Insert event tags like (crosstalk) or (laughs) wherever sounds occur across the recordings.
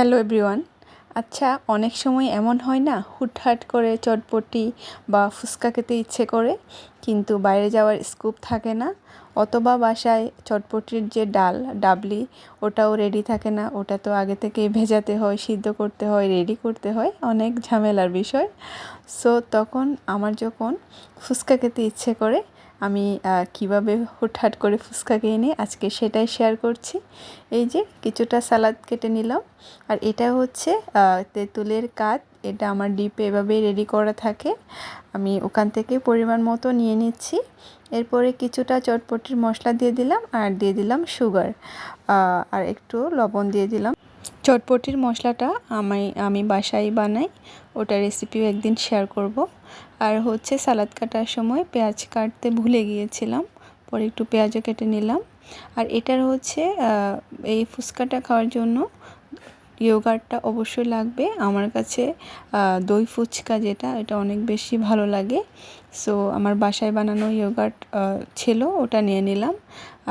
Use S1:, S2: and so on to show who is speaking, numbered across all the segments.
S1: Hello everyone. আচ্ছা অনেক সময় এমন হয় না, হুটহাট করে চটপটি বা ফুচকা খেতে ইচ্ছে করে, কিন্তু বাইরে যাওয়ার স্কোপ থাকে না, অথবা বাসায় চটপটির যে ডাল, ডাবলি, ওটাও রেডি থাকে না, ওটা তো আগে থেকেই ভেজাতে হয়, সিদ্ধ করতে হয় রেডি করতে হয়, অনেক ঝামেলার বিষয়। সো তখন আমার যখন ফুচকা খেতে ইচ্ছে করে আমি কীভাবে হুটহাট করে ফুচকা খেয়ে নিই, আজকে সেটাই শেয়ার করছি। এই যে কিছুটা সালাদ কেটে নিলাম। আর এটা হচ্ছে তেঁতুলের কাত। এটা আমার ডিপে এভাবেই রেডি করা থাকে। আমি ওখান থেকে পরিমাণ মতো নিয়ে নিচ্ছি। এরপরে কিছুটা চটপটির মশলা দিয়ে দিলাম, আর দিয়ে দিলাম সুগার আর একটু লবণ দিয়ে দিলাম। চটপটির মশলাটা আমি আমি বাসায় বানাই। ওটা রেসিপিও একদিন শেয়ার করব। আর হচ্ছে সালাদ কাটার সময় পেঁয়াজ কাটতে ভুলে গিয়েছিলাম, পরে একটু পেঁয়াজও কেটে নিলাম। আর এটার হচ্ছে এই ফুচকাটা খাওয়ার জন্য ইয়োগার্টটা অবশ্যই লাগবে। আমার কাছে দই ফুচকা যেটা, এটা অনেক বেশি ভালো লাগে। সো, আমার বাসায় বানানো ইয়োগার্ট ছিল, ওটা নিয়ে নিলাম।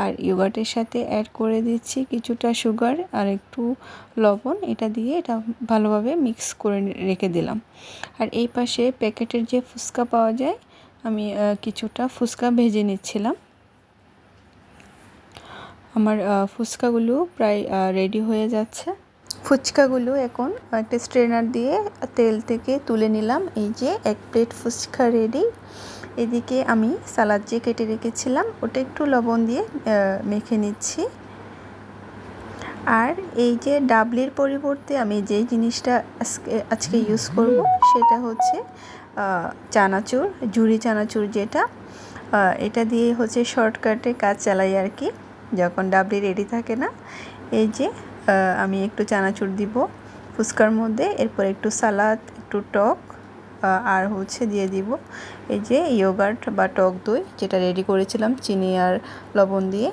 S1: আর ইয়োগার্টের সাথে অ্যাড করে দিচ্ছি কিছুটা সুগার আর একটু লবণ। এটা দিয়ে এটা ভালোভাবে মিক্স করে রেখে দিলাম। আর এই পাশে প্যাকেটের যে ফুচকা পাওয়া যায়, আমি কিছুটা ফুচকা ভেজে নিচ্ছিলাম। আমার ফুচকাগুলো প্রায় রেডি হয়ে যাচ্ছে। ফুচকাগুলো এখন একটা স্ট্রেনার দিয়ে তেল থেকে তুলে নিলাম। এই যে এক প্লেট ফুচকা রেডি এদিকে আমি সালাদ যে কেটে রেখেছিলাম, ওটা একটু লবণ দিয়ে মেখে নিচ্ছি। আর এই যে ডাবলির পরিবর্তে আমি যে জিনিসটা আজকে আজকে ইউজ করব, সেটা হচ্ছে চানাচুর ঝুড়ি চানাচুর যেটা। এটা দিয়ে হচ্ছে শর্টকাটে কাজ চালাই আর কি, যখন ডাবলি রেডি থাকে না। এই যে আমি একটু চানাচুর দিব ফুচকার মধ্যে, এরপর একটু সালাদ, একটু টক আর হচ্ছে দিয়ে দিব এই যে ইয়োগার্ট বা টক দই, যেটা রেডি করেছিলাম চিনি আর লবণ দিয়ে।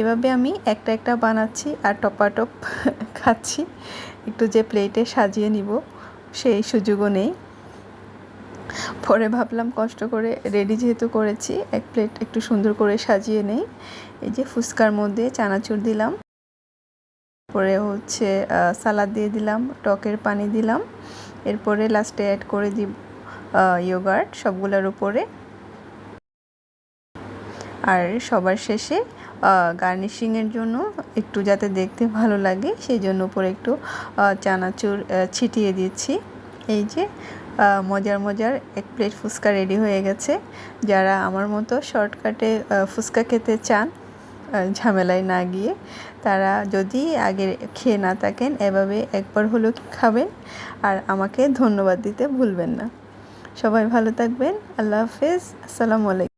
S1: এভাবে আমি একটা একটা বানাচ্ছি আর টপাটপ (laughs) খাচ্ছি। একটু যে প্লেটে সাজিয়ে নিব, সেই সুযোগও নেই। পরে ভাবলাম কষ্ট করে রেডি যেহেতু করেছি, এক প্লেট একটু সুন্দর করে সাজিয়ে নেই। এই যে ফুচকার মধ্যে চানাচুর দিলাম। পরে হচ্ছে সালাদ দিয়ে দিলাম, টকের পানি দিলাম। এরপরে লাস্টে অ্যাড করে দিব ইয়োগার্ট সবগুলোর উপরে। আর সবার শেষে গার্নিশিংয়ের জন্য একটু যাতে দেখতে ভালো লাগে সেই জন্য উপরে একটু চানাচুর ছিটিয়ে দিচ্ছি। এই যে মজার মজার এক প্লেট ফুচকা রেডি হয়ে গেছে। যারা আমার মতো শর্টকাটে ফুচকা খেতে চান ঝামেলায় না গিয়ে তারা যদি আগে খেয়ে না থাকেন, এভাবে একবার হলেও খাবেন? আর আমাকে ধন্যবাদ দিতে ভুলবেন না। সবাই ভালো থাকবেন। আল্লাহ হাফেজ। আসসালামু আলাইকুম।